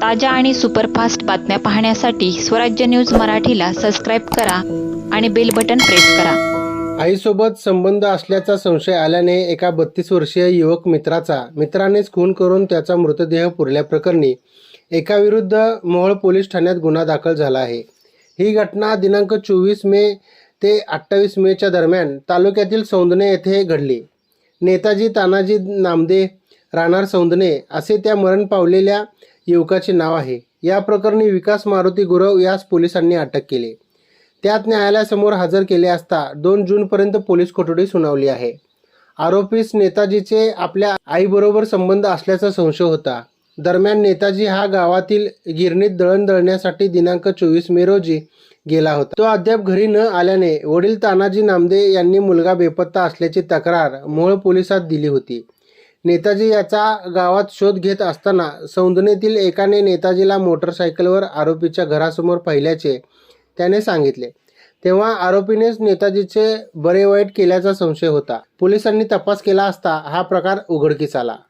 ताज्या आणि सुपरफास्ट बातम्या पाहण्यासाठी स्वराज्य न्यूज मराठीला सबस्क्राईब करा आणि बेल बटन प्रेस करा. आईसोबत संबंध असल्याचा संशय आल्याने एका बत्तीस वर्षीय युवक मित्राचा मित्रानेच खून करून त्याचा मृतदेह पुरल्याप्रकरणी एकाविरुद्ध मोहोळ पोलीस ठाण्यात गुन्हा दाखल झाला आहे. ही घटना दिनांक चोवीस मे ते अठ्ठावीस मेच्या दरम्यान तालुक्यातील सौंदणे येथे घडली. नेताजी तानाजी नामदे राहणार सौंदणे असे त्या मरण पावलेल्या युवकाचे नाव आहे. या प्रकरणी विकास मारुती गुरव यास पोलिसांनी अटक केली. त्यात न्यायालयासमोर हजर केले असता दोन जूनपर्यंत पोलीस कोठडी सुनावली आहे. आरोपीस नेताजीचे आपल्या आईबरोबर संबंध असल्याचा संशय होता. दरम्यान नेताजी हा गावातील गिरणीत दळण दळण्यासाठी दिनांक चोवीस मे रोजी गेला होता. तो अद्याप घरी न आल्याने वडील तानाजी नामदे यांनी मुलगा बेपत्ता असल्याची तक्रार मोहोळ पोलिसात दिली होती. नेताजी याचा गावात शोध घेत असताना सौंदनेतील एकाने नेताजीला मोटरसायकलवर आरोपीच्या घरासमोर पाहिल्याचे त्याने सांगितले. तेव्हा आरोपीनेच नेताजीचे बरे वाईट केल्याचा संशय होता. पोलिसांनी तपास केला असता हा प्रकार उघडकीस आला.